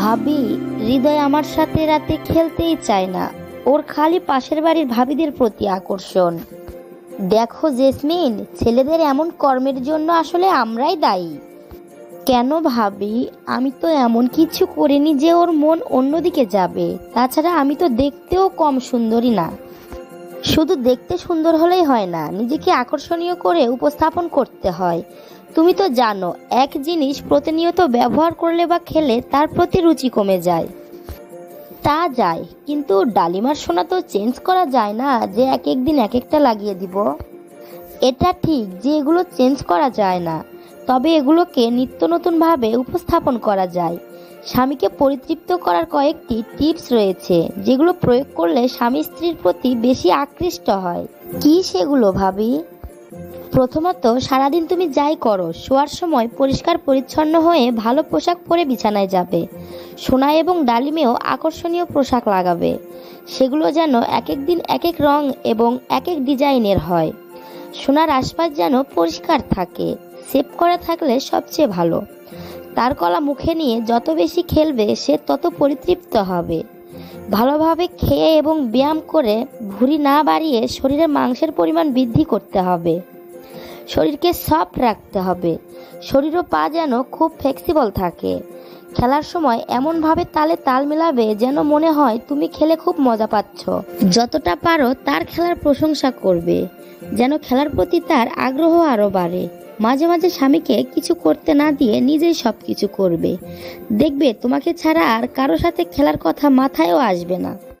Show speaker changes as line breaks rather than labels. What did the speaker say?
ভাবি হৃদয় আমার সাথে রাতে খেলতেই চায় না। ওর খালি পাশের বাড়ির ভাবিদের প্রতি আকর্ষণ। দেখো জেসমিন, ছেলেদের এমন কর্মের জন্য আসলে আমরাই দায়ী। কেন ভাবি? আমি তো এমন কিছু করিনি যে ওর মন অন্যদিকে যাবে। তাছাড়া আমি তো দেখতেও কম সুন্দরী না। শুধু দেখতে সুন্দর হলেই হয় না, নিজেকে আকর্ষণীয় করে উপস্থাপন করতে হয়। তুমি তো জানো, এক জিনিস প্রতিনিয়ত ব্যবহার করলে বা খেলে তার প্রতি রুচি কমে যায়। তা যায়, কিন্তু ডালিমার সোনা তো চেঞ্জ করা যায় না যে এক এক দিন এক একটা লাগিয়ে দিব। এটা ঠিক যে এগুলো চেঞ্জ করা যায় না, তবে এগুলোকে নিত্য নতুনভাবে উপস্থাপন করা যায়। স্বামীকে পরিতৃপ্ত করার কয়েকটি টিপস রয়েছে, যেগুলো প্রয়োগ করলে স্বামী স্ত্রীর প্রতি বেশি আকৃষ্ট হয়। কি সেগুলো ভাবি? প্রথমত, সারাদিন তুমি যাই করো, শোয়ার সময় পরিষ্কার পরিচ্ছন্ন হয়ে ভালো পোশাক পরে বিছানায় যাবে। সোনা এবং ডালিমেও আকর্ষণীয় পোশাক লাগাবে। সেগুলো যেন এক এক দিন এক এক রং এবং এক এক ডিজাইনের হয়। সোনার আশপাশ যেন পরিষ্কার থাকে সেভ করা থাকলে সবচেয়ে ভালো। তার কলা মুখে নিয়ে যত বেশি খেলবে, সে তত পরিতৃপ্ত হবে। ভালোভাবে খেয়ে এবং ব্যায়াম করে ভুঁড়ি না বাড়িয়ে শরীরের মাংসের পরিমাণ বৃদ্ধি করতে হবে। শরীরকে সফট রাখতে হবে। শরীর ও পা যেন খুব ফ্লেক্সিবল থাকে। খেলার সময় এমনভাবে তালে তাল মেলাবে যেন মনে হয় তুমি খেলে খুব মজা পাচ্ছ। যতটা পারো তার খেলার প্রশংসা করবে, যেন খেলার প্রতি তার আগ্রহ আরও বাড়ে। মাঝে মাঝে স্বামীকে কিছু করতে না দিয়ে নিজেই সব কিছু করবে। দেখবে তোমাকে ছাড়া আর কারও সাথে খেলার কথা মাথায়ও আসবে না।